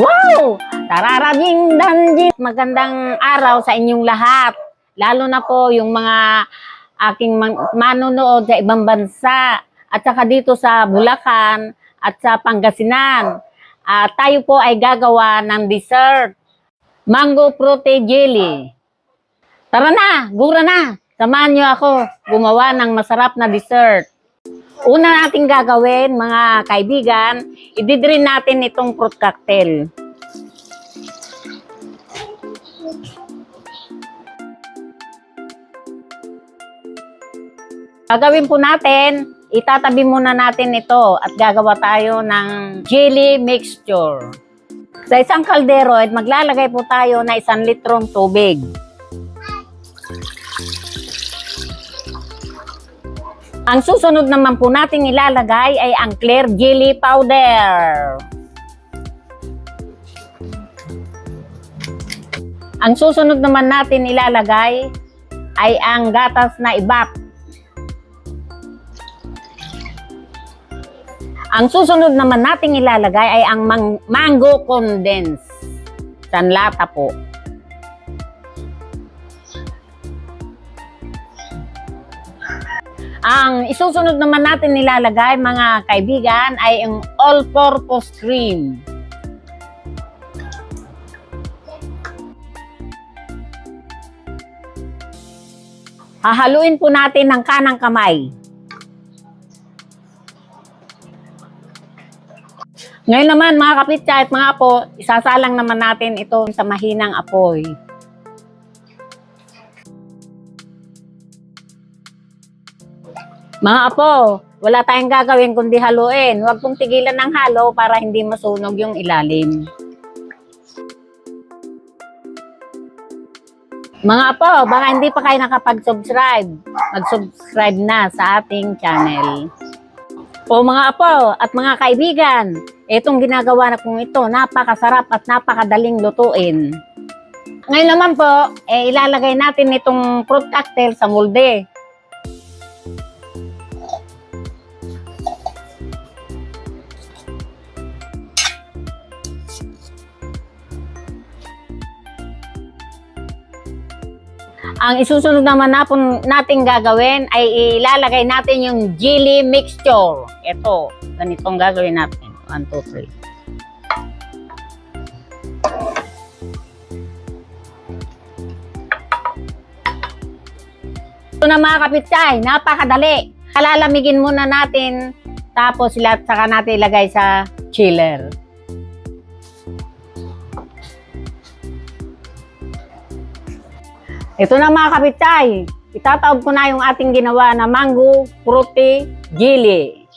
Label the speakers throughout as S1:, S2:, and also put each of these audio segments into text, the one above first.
S1: Wow! Tararabing danjit! Magandang araw sa inyong lahat. Lalo na po yung mga aking man- manonood sa ibang bansa at saka dito sa Bulacan at sa Pangasinan. Ah, tayo po ay gagawa ng dessert. Mango fruity jelly. Tara na! Gura na! Samahan niyo ako gumawa ng masarap na dessert. Una nating gagawin, mga kaibigan, ididrin natin itong fruit cocktail. Gagawin po natin, itatabi muna natin ito at gagawa tayo ng jelly mixture. Sa isang kaldero, maglalagay po tayo na isang litrong tubig. Ang susunod naman po nating ilalagay ay ang clear jelly powder. Ang susunod naman natin ilalagay ay ang gatas na ibak. Ang susunod naman nating ilalagay ay ang mang- mango condense. Sanlata po. Ang isusunod naman natin nilalagay mga kaibigan ay ang all-purpose cream. Hahaluin po natin ng kanang kamay. Ngayon naman mga kapitsa at mga apo, isasalang naman natin ito sa mahinang apoy. Mga apo, wala tayong gagawin kundi haluin. Huwag pong tigilan ng halo para hindi masunog yung ilalim. Mga apo, baka hindi pa kayo nakapag-subscribe. Mag-subscribe na sa ating channel. O mga apo at mga kaibigan, itong ginagawa na kong ito, napakasarap at napakadaling lutuin. Ngayon naman po, eh, ilalagay natin itong fruit cocktail sa molde. Ang isusunod naman na po natin gagawin ay ilalagay natin yung jelly mixture. Ito, ganitong gagawin natin. 1, 2, 3. Ito na mga kapitsay, napakadali. Kalalamigin muna natin, tapos sila, saka natin ilagay sa chiller. Ito na mga kapitay. Itataob ko na yung ating ginawa na mango fruity jelly.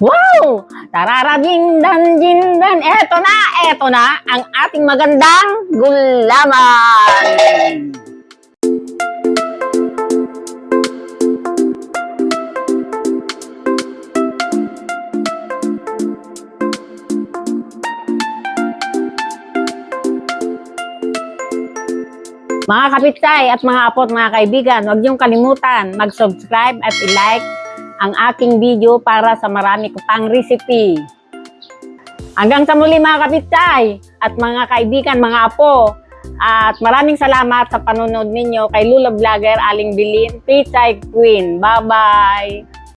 S1: Wow! Tararabing dan jindan. Eto na, eto na ang ating magandang gulaman. Mga kapitay at mga apot, mga kaibigan, huwag niyong kalimutan mag-subscribe at i-like ang aking video para sa marami ko pang recipe. Hanggang sa muli mga kapitay at mga kaibigan, mga apo, at maraming salamat sa panonood ninyo kay Lula Vlogger, Aling Bilin, Pizza Queen. Bye-bye!